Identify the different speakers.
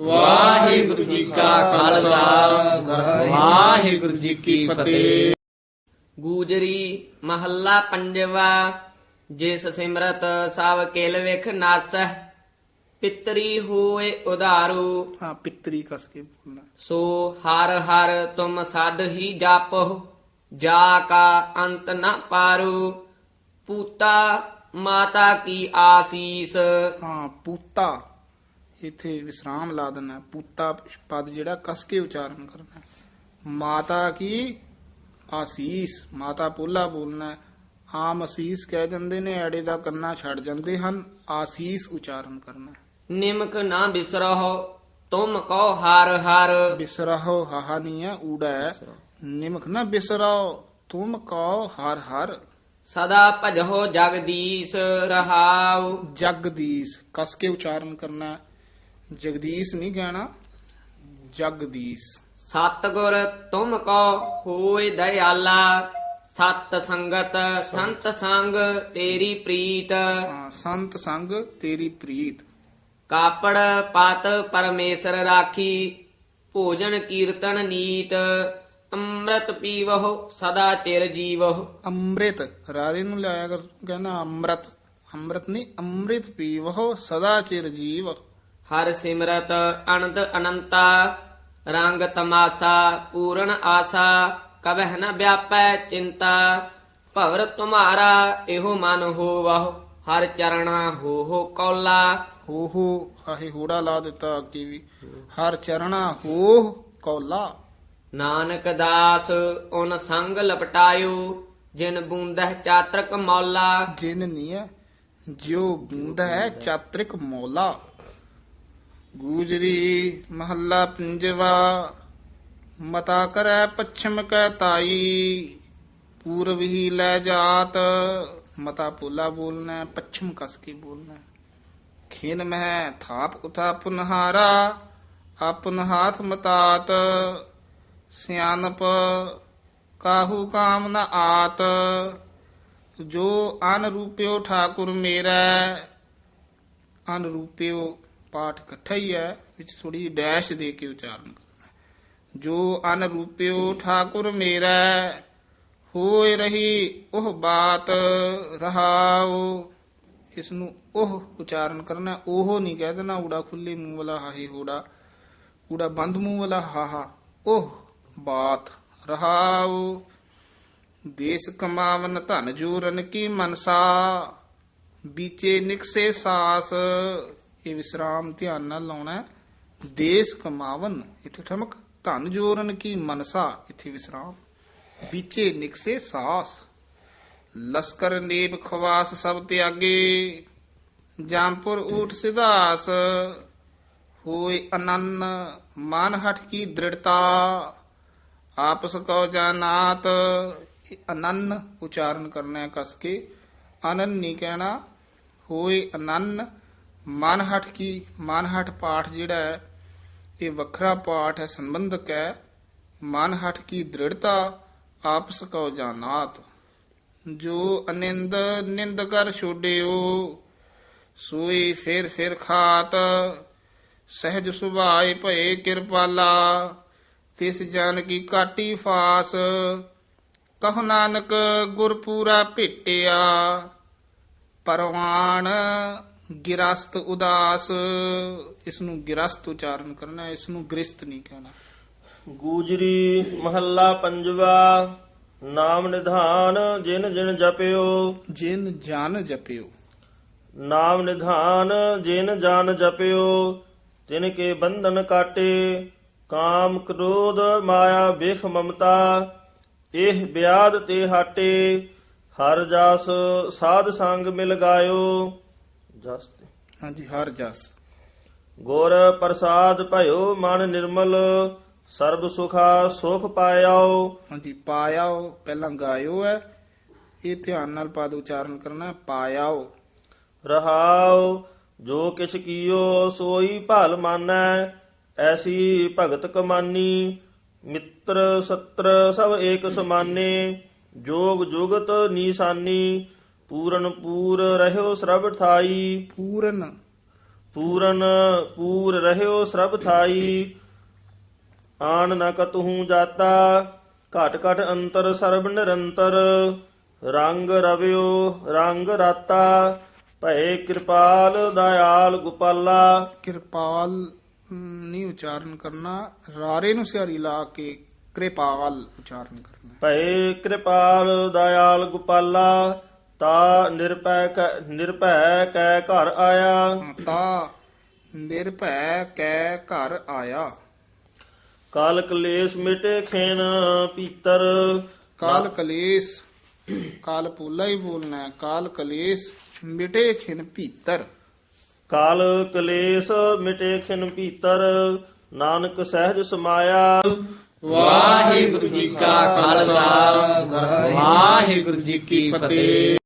Speaker 1: ਵਾਹਿਗੁਰੂ ਜੀ ਕਾ ਖਾਲਸਾ। ਵਾਹਿਗੁਰੂ ਜੀ ਕੀ ਫਤਿਹ।
Speaker 2: ਗੂਜਰੀ ਮਹੱਲਾ ਪੰਜਵਾ ਜਿਸ ਸਿਮਰਤ ਸਭ ਕਿਲ ਵਿਖ ਨਾਸਹਿ ਪਿਤਰੀ ਹੋਏ ਉਧਾਰੂ।
Speaker 1: ਹਾਂ ਪਿਤਰੀ ਕਸ ਕੇ ਬੋਲਣਾ।
Speaker 2: ਸੋ ਹਰ ਹਰ ਤੁਮ ਸਦ ਹੀ ਜਾਪੋ ਜਾ ਕਾ ਅੰਤ ਨ ਪਾਰੂ। ਪੂਤਾ ਮਾਤਾ ਕੀ ਆਸੀਸ।
Speaker 1: ਹਾਂ ਪੂਤਾ ਇੱਥੇ ਵਿਸਰਾਮ ਲਾ ਦੇਣਾ ਪੂਤਾ ਪਦ ਜਿਹੜਾ ਕਸ ਕੇ ਉਚਾਰਨ ਕਰਨਾ ਮਾਤਾ ਕੀ ਆਸੀਸ ਮਾਤਾ ਪੋਲਾ ਬੋਲਣਾ। ਆਮ ਅਸੀਸ ਕਹਿ ਜਾਂਦੇ ਨੇ ਐੜੇ ਦਾ ਕੰਨਾ ਛੱਡ ਜਾਂਦੇ ਹਨ ਆਸੀਸ ਉਚਾਰਨ ਕਰਨਾ।
Speaker 2: ਨਿਮਕ ਨਾ ਬਿਸਰਹੁ ਤੁਮ ਕਉ ਹਰ ਹਰ
Speaker 1: ਬਿਸਰਹੁ ਹਾਹਾ ਨਹੀਂ ਹੈ ਊੜਾ ਹੈ ਨਿਮਕ ਨਾ ਬਿਸਰਾਓ ਤੁਮ ਕਹੋ ਹਰ ਹਰ
Speaker 2: ਸਦਾ ਭਜਹੁ ਜਗਦੀਸ਼ ਰਹਾਉ
Speaker 1: ਜਗਦੀਸ਼ ਕਸ ਕੇ ਉਚਾਰਨ ਕਰਨਾ। ਜਗਦੀਸ਼ ਨਹੀਂ ਕਹਿਣਾ ਜਗਦੀਸ਼।
Speaker 2: ਸਤਗੁਰ ਤੁਮ ਕੋ ਹੋਏ ਦਇਆਲਾ ਸਤ ਸੰਗਤ ਸੰਤ ਸੰਗ ਤੇਰੀ ਪ੍ਰੀਤ।
Speaker 1: ਹਾਂ, ਸੰਤ ਸੰਗ ਤੇਰੀ ਪ੍ਰੀਤ।
Speaker 2: ਕਾਪੜ ਪਤ ਪਰਮੇਸ਼ਰ ਰਾਖੀ ਭੋਜਨ ਕੀਰਤਨ ਨੀਤ। ਅੰਮ੍ਰਿਤ ਪੀਵਹੁ ਸਦਾ ਚਿਰ ਜੀਵਹੁ।
Speaker 1: ਅੰਮ੍ਰਿਤ ਰਾਰੇ ਨੂੰ ਲਿਆਇਆ ਕਰ ਕਹਿੰਦਾ ਅੰਮ੍ਰਿਤ। ਅੰਮ੍ਰਿਤ ਨਹੀਂ ਅੰਮ੍ਰਿਤ ਪੀਵੋ ਸਦਾ ਚਿਰ ਜੀਵ
Speaker 2: ਹਰ ਸਿਮਰਤ ਅਨੰਦ ਅਨੰਤਾ ਰੰਗ ਤਮਾਸਾ ਪੂਰਨ ਆਸਾ ਕਬਹਿ ਨ ਵਿਆਪੈ ਚਿੰਤਾ। ਭਵਰ ਤੁਮਾਰਾ ਇਹੋ ਮਨ ਹੋਵਹੁ ਹਰ ਚਰਣਾ ਹੋ ਹੋ ਕੌਲਾ।
Speaker 1: ਹੋ ਹੋ ਆਹੇ ਹੋੜਾ ਲਾ ਦਿੱਤਾ ਅੱਗੇ ਵੀ। ਹਰ ਚਰਣਾ ਹੋ ਕੌਲਾ।
Speaker 2: ਨਾਨਕ ਦਾਸ ਉਨ ਸੰਗ ਲਪਟਾਇਓ ਜਿਨ ਬੂੰਦਹਿ ਚਾਤਰਕ ਮੌਲਾ।
Speaker 1: ਜਿਨ ਹੈ ਜਿਉ ਬੂੰਦਾ ਹੈ ਚਾਤ੍ਰਿਕ ਮੌਲਾ। ਗੂਜਰੀ ਮਹੱਲਾ ਪੰਜਵਾ ਮਤਾ ਕਰੈ ਪੱਛਮ ਕੈ ਤਾਈ ਪੂਰਬ ਹੀ ਲੈ ਜਾਤ ਮਤਾ ਪੋਲਾ ਬੋਲਣਾ ਹੈ, ਪੱਛਮ ਕਸ ਕੇ ਬੋਲਣਾ ਹੈ। ਖਿਨ ਮਹਿ ਥਾਪ ਉਥਾ ਪੁਨਹਾਰਾ ਆਪਨ ਹਾਥ ਮਤਾਤ ਸਿਆਨਪ ਕਾਹੂ ਕਾਮ ਨ ਆਤ ਜੋ ਅਨ ਰੂਪਿਓ ਠਾਕੁਰ ਮੇਰਾ ਅਨ ਰੂਪਿਓ ਪਾਠ ਇਕੱਠਾ ਹੀ ਹੈ, ਵਿੱਚ ਥੋੜੀ ਡੈਸ਼ ਦੇ ਕੇ ਉਚਾਰਨ ਕਰਨਾ ਜੋ ਅਨ ਰੂਪਿਓ ਠਾਕੁਰ ਮੇਰਾ, ਹੋਏ ਰਹੀ ਉਹ ਬਾਤ ਰਹਾਉ। ਇਸ ਨੂੰ ਉਹ ਉਚਾਰਨ ਕਰਨਾ ਉਹ ਨਹੀਂ ਕਹਿ ਦੇਣਾ, ਊੜਾ ਖੁੱਲੇ ਮੂੰਹ ਵਾਲਾ ਹਾਹੀ ਹੋੜਾ, ਊੜਾ ਬੰਦ ਮੂੰਹ ਵਾਲਾ ਹਾਹਾ, ਉਹ ਬਾਤ ਰਹਾਉ। ਦੇਸ ਕਮਾਵਨ ਧਨ ਜੂਰਨ ਕੀ ਮਨਸਾ, ਬੀਚੇ ਨਿਕਸੇ ਸਾਸ ਇਹ ਵਿਸਰਾਮ ਧਿਆਨ ਨਾਲ ਲਾਉਣਾ ਦੇਸ ਕਮਾਵਨ, ਇੱਥੇ ਠਮਕ। ਧਨ ਜੋਰਨ ਕੀ ਮਨਸਾ, ਇੱਥੇ ਵਿਸਰਾਮ। ਬੀਚੇ ਨਿਕਸੇ ਸਾਸ। ਲਸਕਰ ਨੇਬ ਖਵਾਸ ਸਭ ਤਿਆਗੇ। ਜਾਮਪੁਰ ਊਠ ਸਿਧਾਸ। ਹੋਏ ਅਨੰਨ, ਮਨ ਹਟ ਕੀ ਦ੍ਰਿੜਤਾ। ਆਪਸ ਕੋ ਜਾਨਾਤ। ਅਨੰਨ, ਉਚਾਰਨ ਕਰਨਾ ਹੈ ਕਸ ਕੇ। ਅਨੰਨ ਨਹੀਂ ਕਹਿਣਾ। ਹੋਏ ਅਨੰਨ ਮਨ ਹਟ ਕੀ? ਮਨ ਹਟ ਪਾਠ ਜਿਹੜਾ ਹੈ, ਇਹ ਵੱਖਰਾ ਪਾਠ ਹੈ, ਸੰਬੰਧਕ ਹੈ। ਮਨ ਹਟ ਕੀ ਦ੍ਰਿੜਤਾ, ਆਪਸ ਕੋ ਜਾਨਾਤ। ਜੋ ਅਨਿੰਦ, ਨਿੰਦ ਕਰ ਛੋੜਿਓ ਸੋਈ ਫਿਰ ਫਿਰ ਖਾਤ। ਸਹਿਜ ਸੁਭਾਏ ਭਏ ਕਿਰਪਾਲਾ, ਤਿਸ ਜਨ ਕੀ ਕਾਟੀ ਫਾਸ। ਕਹ ਨਾਨਕ, ਗੁਰਪੂਰਾ ਭੇਟਿਆ ਪਰਵਾਨ ਗਿਰਸਤ ਉਦਾਸ। ਇਸ ਨੂੰ ਗਿਰਸਤ ਉਚਾਰਨ ਕਰਨਾ ਇਸ ਨੂੰ ਗ੍ਰਿਸਤ ਨਹੀਂ ਕਹਿਣਾ।
Speaker 3: ਗੂਜਰੀ ਮਹੱਲਾ ਪੰਜਵਾ ਨਾਮ ਨਿਧਾਨ ਜਿਨ ਜਿਨ ਜਪਿਓ।
Speaker 1: ਜਿਨ ਜਨ ਜਪਿਓ।
Speaker 3: ਨਾਮ ਨਿਧਾਨ ਜਿਨ ਜਨ ਜਪਿਓ ਤਿਨ ਕੇ ਬੰਧਨ ਕਾਟੇ ਕਾਮ ਕ੍ਰੋਧ ਮਾਇਆ ਵਿਖ ਮਮਤਾ ਇਹ ਬਿਆਦ ਤੇ ਹਾਟੇ ਹਰ ਜਸ ਸਾਧ ਸੰਗ ਮਿਲ ਗਾਇਓ। ਜਸ ਤੇ।
Speaker 1: ਹਾਂਜੀ ਹਰ ਜਸ।
Speaker 3: ਗੁਰ ਪ੍ਰਸਾਦ ਭਇਓ ਮਨ ਨਿਰਮਲ ਸਰਬ ਸੁਖਾ ਸੁਖ ਪਾਇਓ
Speaker 1: ਹਾਂਜੀ ਪਾਇਆਓ ਪਹਿਲਾਂ ਗਾਇਓ ਹੈ ਇਹ ਧਿਆਨ ਨਾਲ ਪਦ ਉਚਾਰਨ ਕਰਨਾ ਹੈ, ਪਾਇਆਓ।
Speaker 3: ਰਹਾਉ ਜੋ ਕਿਛ ਕੀਓ ਸੋਈ ਭਲ ਮਾਨੈ ਐਸੀ ਭਗਤ ਕਮਾਨੀ। ਮਿੱਤਰ ਸਤਰ ਸਭ ਏਕ ਸਮਾਨੇ ਜੋਗ ਜੁਗਤ ਨੀਸਾਨੀ। ਪੂਰਨ ਪੂਰ ਰਹਿਓ ਸਰਬ ਥਾਈ।
Speaker 1: ਪੂਰਨ।
Speaker 3: ਪੂਰਨ ਪੂਰ ਰਹਿਓ ਸਰਬ ਥਾਈ। ਆਨ ਨ ਕਤਹੂ ਜਾਤਾ ਘਟ ਘਟ ਅੰਤਰ ਸਰਬ ਨਿਰੰਤਰ। ਰੰਗ ਰਵਿਓ ਰੰਗ ਰਾਤਾ ਭਏ ਕਿਰਪਾਲ ਦਇਆਲ ਗੁਪਾਲਾ।
Speaker 1: ਕਿਰਪਾਲ ਨਹੀਂ ਉਚਾਰਨ ਕਰਨਾ ਰਾਰੇ ਨੂੰ ਸਿਆਰੀ ਲਾ ਕੇ ਕਿਰਪਾਲ ਉਚਾਰਨ ਕਰਨਾ।
Speaker 3: ਭਏ ਕਿਰਪਾਲ ਦਇਆਲ ਗੁਪਾਲਾ। ਤਾ ਨਿਰਭੈ ਕੈ- ਨਿਰਭੈ ਕੈ ਘਰ ਆਇਆ।
Speaker 1: ਤਾ ਨਿਰਭੈ ਕੈ ਘਰ ਆਇਆ।
Speaker 3: ਕਾਲ ਕਲੇਸ਼ ਮਿਟੇ ਖੇਨ ਪੀਤਰ
Speaker 1: ਕਾਲ ਕਲੇਸ਼ ਕਾਲ ਪੂਲਾ ਹੀ ਬੋਲਣਾ ਹੈ। ਕਾਲ ਕਲੇਸ਼ ਮਿਟੇ ਖਿਨ ਭੀਤਰ।
Speaker 3: ਕਾਲ ਕਲੇਸ਼ ਮਿਟੇ ਖਿਨ ਪੀਤਰ ਨਾਨਕ ਸਹਿਜ ਸਮਾਇਆ।
Speaker 1: ਵਾਹਿਗੁਰੂ ਜੀ ਕਾ ਖਾਲਸਾ। ਵਾਹਿਗੁਰੂ ਜੀ ਕੀ ਫਤਿਹ।